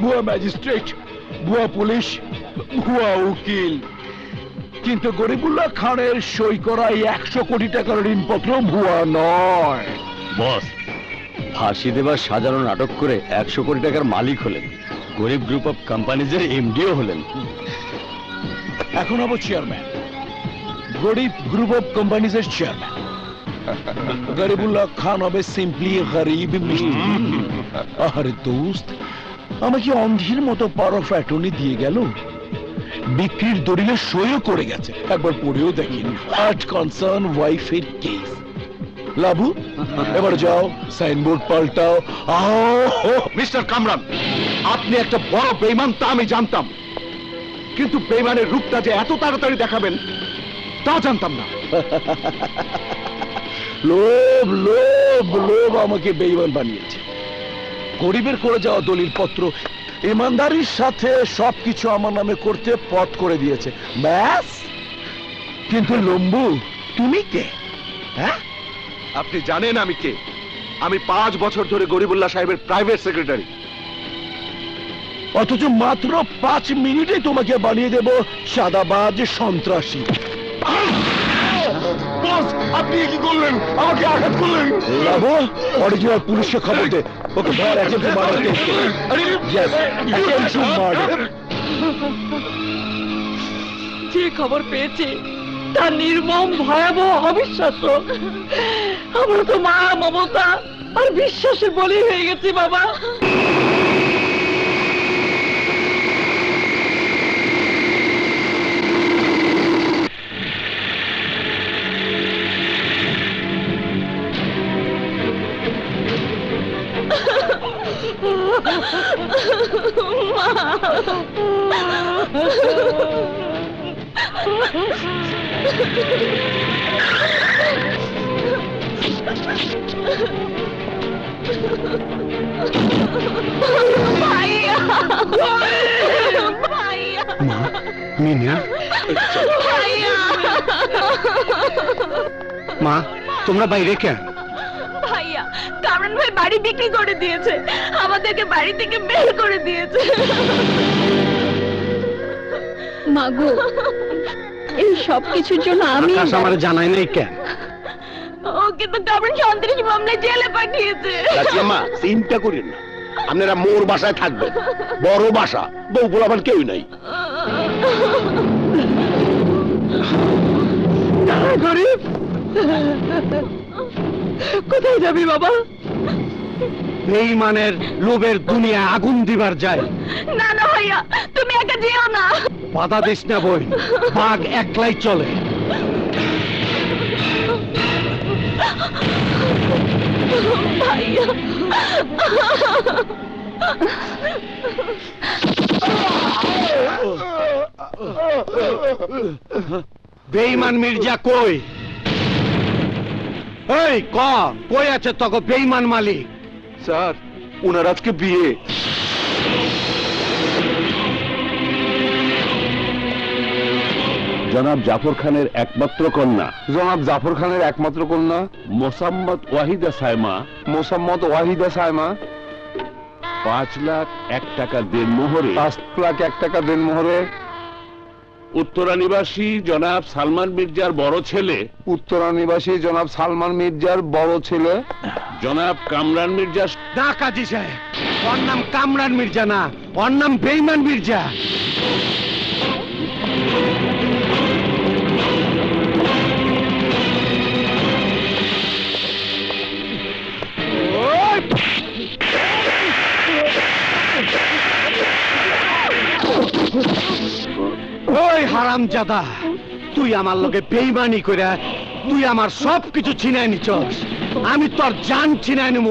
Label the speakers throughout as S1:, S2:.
S1: ভুয়া ম্যাজিস্ট্রেট ভুয়া পুলিশ ভুয়া উকিল। কিন্তু গরিবুল্লাহ খানের সই করা এই একশো কোটি টাকার ঋণপত্র ভুয়া নয়।
S2: বস ফাঁসি দেবার সাজানো নাটক করে একশো কোটি টাকার মালিক হলেন। গরিব গ্রুপ অফ কোম্পানিজের এমডিও হলেন।
S1: এখন হব chairman Garib group of companies এর চেয়ারম্যান গরিবুল্লাহ খান হবে সিম্পলি গরিব আরে দোস্ত আমাকে অন্ধের মতো অফ অ্যাটর্নি দিয়ে গেল। বিক্রির দলিলে সইও করে গেছে। একবার পড়েও দেখিন। আর্ট কনসার্ন ওয়াইফের কেস লাভু এবার যাও সাইনবোর্ড পাল্টাও।
S3: মিস্টার কামরান আপনি একটা বড় বেইমান তা আমি জানতাম। কিন্তু বেইমানের রূপটা যে এত তাড়াতাড়ি দেখাবেন তা জানতাম না।
S1: লোভ লোভ লোভ আমাকে বেইমান বানিয়েছে। গরিবের করে যাওয়া দলিল পত্র ইমানদারির সাথে সবকিছু আমার নামে করতে পথ করে দিয়েছে। ব্যাস! কিন্তু লম্বু, তুমি কে? হ্যাঁ?
S3: আপনি জানেন আমি কে? আমি পাঁচ বছর ধরে গরিবুল্লাহ সাহেবের প্রাইভেট সেক্রেটারি
S1: অথচ মাত্র পাঁচ মিনিটে তোমাকে বানিয়ে দেব সাদাবাজ সন্ত্রাসী।
S3: বস আপনি কি করলেন? আমাকে আঘাত করলেন?
S1: লাভো অরিজিনাল পুলিশকে খবর দে। ওকে ধর attempt murder case yes attempt murder
S4: যে খবর পেয়েছে তা নির্মম ভয়াবহ অবিশ্বাস্য। আমরা তো মা মমতা আর বিশ্বাসের বলি হয়ে গেছি বাবা। ভাইয়া ভাইয়া
S5: মিনা
S4: ভাইয়া
S5: মা তোমরা
S4: বাড়ি বিক্রি করে দিয়েছে। আমাদেরকে বাড়ি থেকে বের করে দিয়েছে।
S6: মাগো এই সব কিছুর জন্য আমি
S5: আকাশ আমার জানাই নাই কেন?
S4: ওকে তো কামরান সন্ত্রাসী মামলায় জেলে পাঠিয়েছে।
S3: মা চিন্তা করেন না। আপনারা মোর বাসায় থাকবেন। বড় বাসা বউ গোলাবার কেউ নাই।
S5: গরিব। কোথায় যাবি বাবা? বেইমানের লোভের দুনিয়া আগুন দিবার যায়।
S4: না না ভাইয়া তুমি একা যেও না।
S5: বাধা দিস না বই বাঘ একলাই চলে।
S4: ভাইয়া।
S5: বেইমান মির্জা কই? এই ক কই আছে তখন বেইমান মালিক?
S3: স্যার উনার আজকে বিয়ে।
S2: জনাব জাফর খানের একমাত্র কন্যা।
S3: জনাব জাফর খানের একমাত্র কন্যা?
S2: মোসাম্মদ ওয়াহিদা সাইমা।
S3: মোসাম্মদ ওয়াহিদা সাইমা?
S2: পাঁচ লাখ এক টাকা দেড় মোহরে।
S3: পাঁচ লাখ এক টাকা দেন মোহরে।
S2: উত্তরা নিবাসী জনাব সালমান মির্জার বড় ছেলে।
S3: উত্তরা নিবাসী জনাব সালমান মির্জার বড় ছেলে।
S2: জনাব কামরান মির্জা
S5: না কাজী সাহেব। ওর নাম কামরান মির্জা না ওর নাম বেইমান মির্জা। হারামজাদা, তুই আমার লগে বেইমানি করে তুই আমার সব কিছু ছিনাই নিছস। আমি তোর জান ছিনাই নিব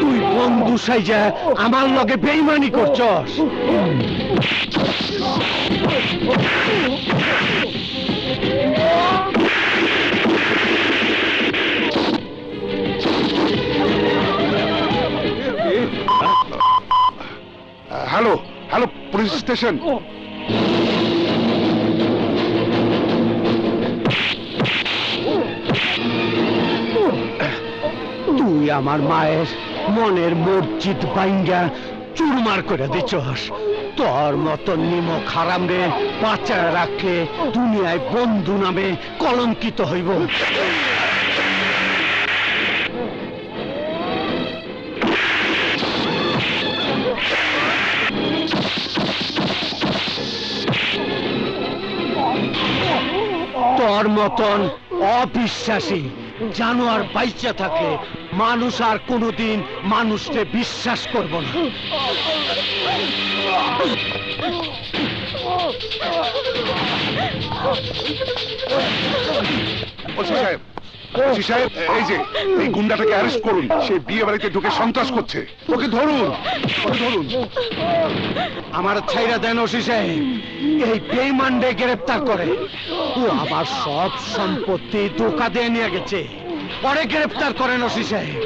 S5: তুই বন্ধু সাইজা আমার লগে বেইমানি করছস।
S3: হ্যালো হ্যালো পুলিশ স্টেশন
S5: তুই আমার মায়ের মনের মসজিদ বাইঙ্গা চুরমার করে দিছস তোর মতন নিমক হারাম রে বাঁচায় রাখলে দুনিয়ায় বন্ধু নামে কলঙ্কিত হইব। তোর মতন অবিশ্বাসী জানোয়ার বাইচা থাকে মানুষ আর কোনোদিন মানুষকে বিশ্বাস করব না।
S3: সাহেব এই যে এই গুন্ডাটাকে অ্যারেস্ট করুন। সে বিয়ে বাড়িতে ঢুকে সন্ত্রাস করছে। ওকে ধরুন ওকে ধরুন।
S5: আমার ছাইরা দেন ওসি সাহেব এই বেইমানডে গ্রেফতার করে। ও আবার সব সম্পত্তি ধোকা দিয়ে নিয়ে গেছে। পরে গ্রেফতার করেন ওসি সাহেব।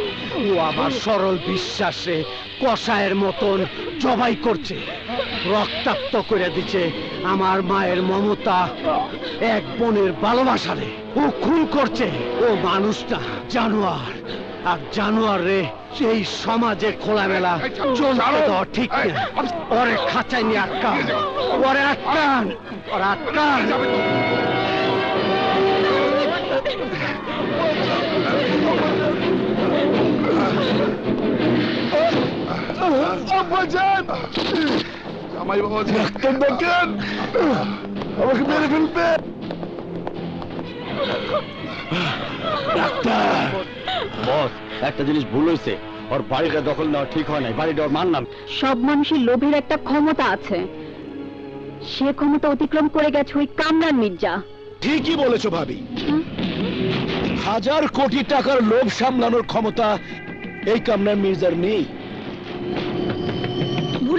S5: ও আবার সরল বিশ্বাসে কষায়ের মতন জবাই করছে। রক্তাক্ত করে দিচ্ছে আমার মায়ের মমতা। এক বোনের ভালোবাসা রে ও খুন করছে। ও মানুষটা জানোয়ার। আর জানোয়ার রে সেই সমাজে খোলামেলা চলতে দেওয়া ঠিক না। ওরে খাঁচাই নিয়ে আটকান। ওরে আটকান। ওরে আটকান।
S3: জামাই বাবা ডাক্তার
S1: দেখেন! আমাকে মেরে ফেলবে ডাক্তার!
S2: বস একটা জিনিস ভুল হয়েছে। ওর বাড়িটা দখল নেওয়া ঠিক হয় নাই। বাড়িটা ওর
S6: সব মানুষের লোভের একটা ক্ষমতা আছে। সে ক্ষমতা অতিক্রম করে গেছে ওই কামরান মির্জা।
S1: ঠিকই বলেছ ভাবি। হাজার কোটি টাকার লোভ সামলানোর ক্ষমতা এই কামরান মির্জার নেই।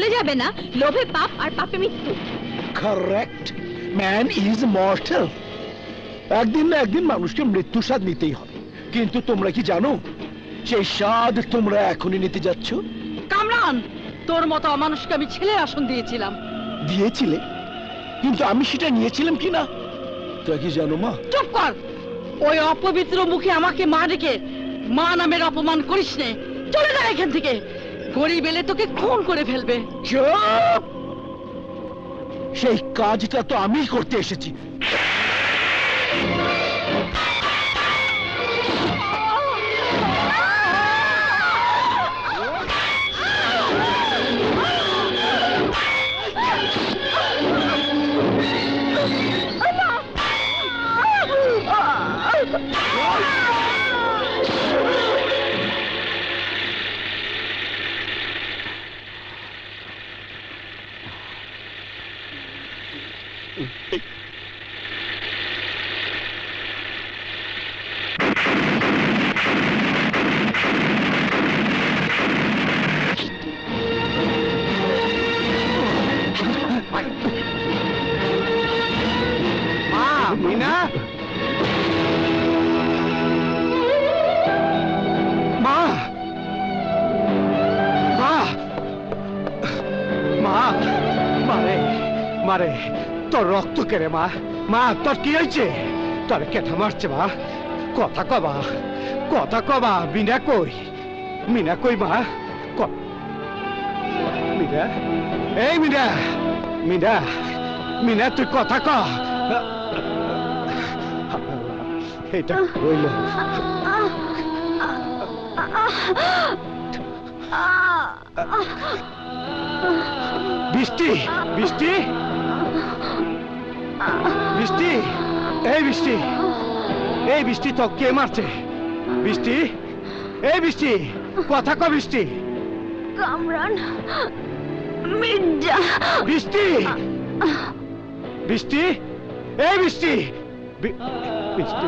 S6: ভুলে যাবে না লোভে পাপ আর পাপে মৃত্যু।
S1: কারেক্ট ম্যান ইজ মর্টাল একদিন না একদিন মানুষকে মৃত্যু স্বাদ নিতেই হবে। কিন্তু তোমরা কি জানো সেই স্বাদ তোমরা এখনই নিতে যাচ্ছ?
S4: কামরান তোর মতো মানুষকে আমি ছেলের আসন দিয়েছিলাম।
S1: দিয়েছিলে? কিন্তু আমি সেটা নিয়েছিলাম কি না? তা কি জানো মা?
S4: চুপ কর! ওই অপবিত্র মুখে আমাকে মা ডেকে মা নামের অপমান করিস নে চলে যা এখান থেকে। গরিব এলে তোকে খুন করে ফেলবে।
S1: সেই কাজটা তো আমি করতে এসেছি।
S5: মারে তোর রক্ত কেড়ে, মা। মা, তোর কি হয়েছে? তোর কেথা মারছে, মা। কথা কবা। কথা কবা, মিনা কই? মিনা কই, মা? মিনা? এই মিনা! মিনা! মিনা, তুই কথা ক। এটা রইল। বৃষ্টি বৃষ্টি। বৃষ্টি? এই বৃষ্টি। এই বৃষ্টি তো কে মারছে? বৃষ্টি? এই বৃষ্টি। কথা ক বৃষ্টি।
S6: কামরান মির্জা।
S5: বৃষ্টি। বৃষ্টি? এই বৃষ্টি। বৃষ্টি।